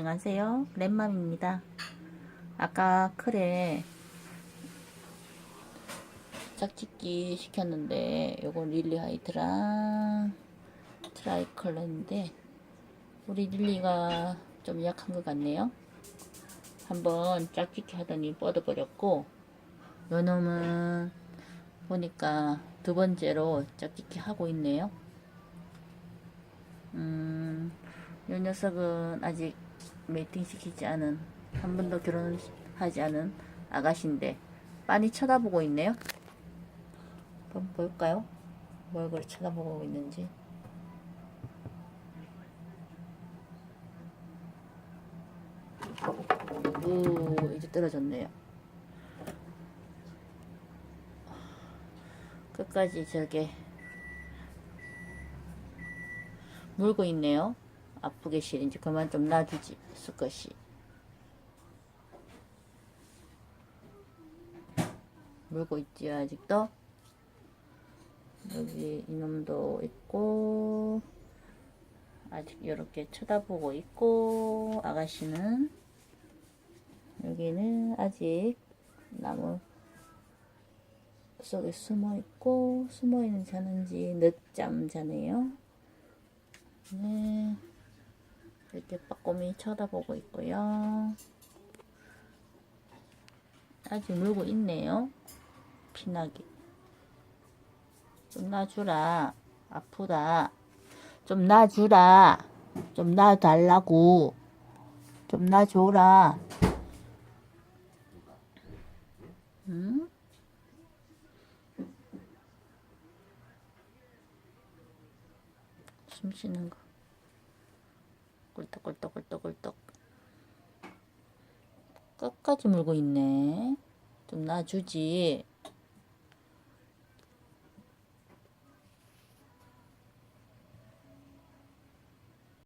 안녕하세요. 랩맘입니다. 아까 클에 짝짓기 시켰는데 요건 릴리 하이트랑 트라이컬러인데 우리 릴리가 좀 약한 것 같네요. 한번 짝짓기 하더니 뻗어버렸고 요 놈은 보니까 두 번째로 짝짓기 하고 있네요. 음, 요 녀석은 아직 메이팅 시키지 않은 한 번도 결혼하지 않은 아가씨인데 빤히 쳐다보고 있네요. 한번 볼까요? 뭘 그리 쳐다보고 있는지. 오, 이제 떨어졌네요. 끝까지 저게 물고 있네요. 아프게 시린지 그만 좀 놔주지 수컷이 물고 있지 아직도 여기 이놈도 있고 아직 이렇게 쳐다보고 있고 아가씨는 여기는 아직 나무 속에 숨어 있고 숨어 있는 자는지 늦잠 자네요. 네. 이렇게 빠꼼히 쳐다보고 있고요. 아직 물고 있네요. 피나게. 좀 놔주라. 아프다. 좀 놔주라. 좀 놔달라고. 좀 놔줘라. 응? 숨 쉬는 거. 꿀떡꿀떡꿀떡꿀떡. 끝까지 물고 있네. 좀 놔주지